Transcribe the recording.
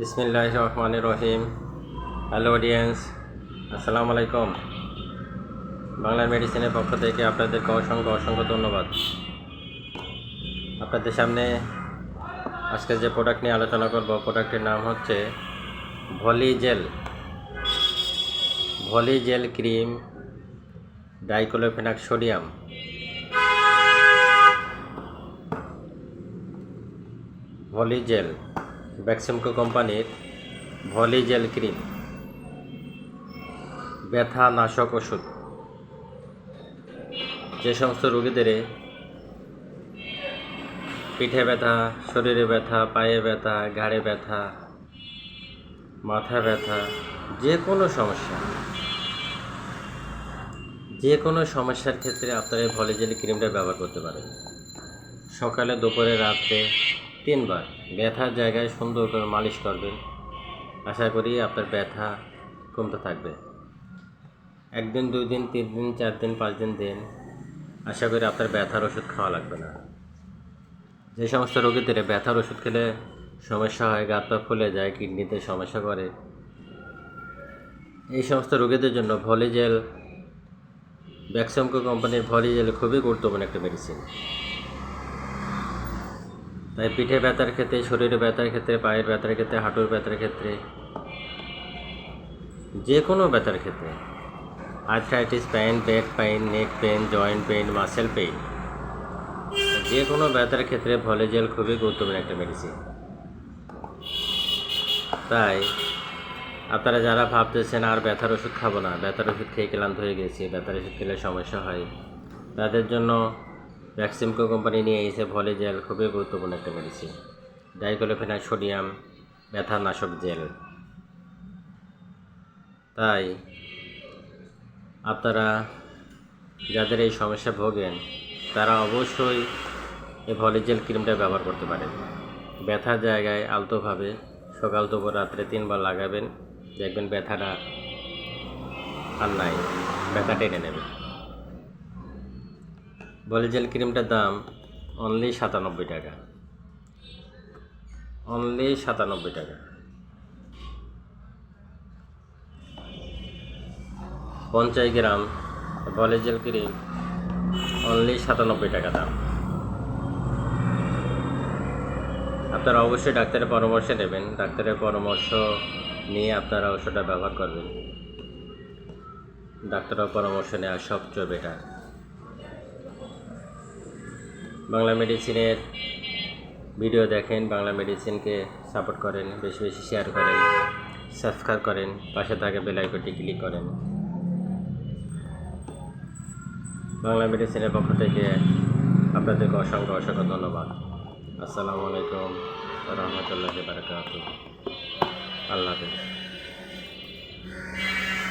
বিসমিল্লাহ রহমান রহিম। Hello audience আসসালামু আলাইকুম বাংলা মেডিসিনের পক্ষ থেকে আপনাদেরকে অসংখ্য অসংখ্য ধন্যবাদ। আপনাদের সামনে আজকে যে প্রোডাক্ট নিয়ে আলোচনা করব প্রোডাক্টের নাম হচ্ছে Voli gel Voli gel cream diclofenac sodium. Voli gel Beximco কোম্পানির ভলি জেল ক্রিম ব্যথা নাশক ওষুধ। যে সমস্ত রোগীদের পিঠে ব্যথা, শরীরে ব্যথা, পায়ে ব্যথা, ঘাড়ে ব্যথা মাথা ব্যথা, যে কোনো সমস্যা, যে কোনো সমস্যার ক্ষেত্রে আপনারা এই ভলিজেল ক্রিমটা ব্যবহার করতে পারেন। সকালে, দুপুরে, রাত্রে তিনবার। ব্যথার জায়গায় সুন্দর করে মালিশ করবেন। আশা করি আপনার ব্যথা কমতে থাকবে। একদিন, দুই দিন, তিন দিন, চার দিন, পাঁচ দিন দিন। আশা করি আপনার ব্যথার ওষুধ খাওয়া লাগবে না। যে সমস্ত রোগীদের ব্যথার ওষুধ খেলে সমস্যা হয় গাত পা ফুলে যায়, কিডনিতে সমস্যা করে। এই সমস্ত রোগীদের জন্য ভলিজেল ব্যাক্সামকো কোম্পানির ভলিজেল খুবই গুরুত্বপূর্ণ একটা মেডিসিন পিঠে ব্যথার ক্ষেত্রে, শরীরে ব্যথার ক্ষেত্রে, পায়ের ব্যথার ক্ষেত্রে, হাঁটুর ব্যথার ক্ষেত্রে যে কোনো ব্যথার ক্ষেত্রে arthritis pain back pain neck pain joint pain muscle pain যে কোনো ব্যথার ক্ষেত্রে ভলেজেল খুবই গুরুত্বপূর্ণ একটা মেডিসিন তাই আপনারা যারা ভাবতেছেন আর ব্যথার ওষুধ খাব না, ব্যথার ওষুধ খেয়ে ক্লান্ত হয়ে গেছি, ব্যথার ওষুধ খেলে সমস্যা হয়, তাদের জন্য ভ্যাক্সিমকো কোম্পানি নিয়ে এসে ভলে জেল খুবই গুরুত্বপূর্ণ একটা মেডিসিন ডাইক্লোফেনাক সোডিয়াম ব্যথা নাশক জেল। তাই আপনারা যাদের এই সমস্যা ভোগেন, তারা অবশ্যই এই ভলিজেল ক্রিমটা ব্যবহার করতে পারেন। ব্যথার জায়গায় আলতোভাবে সকাল দুপুর রাত্রে তিনবার লাগাবেন, দেখবেন ব্যথাটা আর নাই, ব্যথা টেনে নেবে। ভলিজেল ক্রিমটার দাম অনলি সাতানব্বই টাকা। অনলি সাতানব্বই টাকা। পঞ্চাশ গ্রাম ভলিজেল ক্রিম অনলি সাতানব্বই টাকা দাম। আপনারা অবশ্যই ডাক্তারের পরামর্শ নেবেন। ডাক্তারের পরামর্শ নিয়ে আপনারা ওষুধটা ব্যবহার করবেন। ডাক্তারের পরামর্শ নেওয়া সবচেয়ে বেটার বাংলা মেডিসিনের ভিডিও দেখেন, বাংলা মেডিসিনকে সাপোর্ট করেন, বেশি বেশি শেয়ার করেন সাবস্ক্রাইব করেন, পাশে থাকা বেল আইকনটি ক্লিক করেন। বাংলা মেডিসিনের পক্ষ থেকে আপনাদেরকে অসংখ্য অসংখ্য ধন্যবাদ। আসসালামু আলাইকুম রহমতুল্লাহ বারকাত আল্লাহ হাফিজ।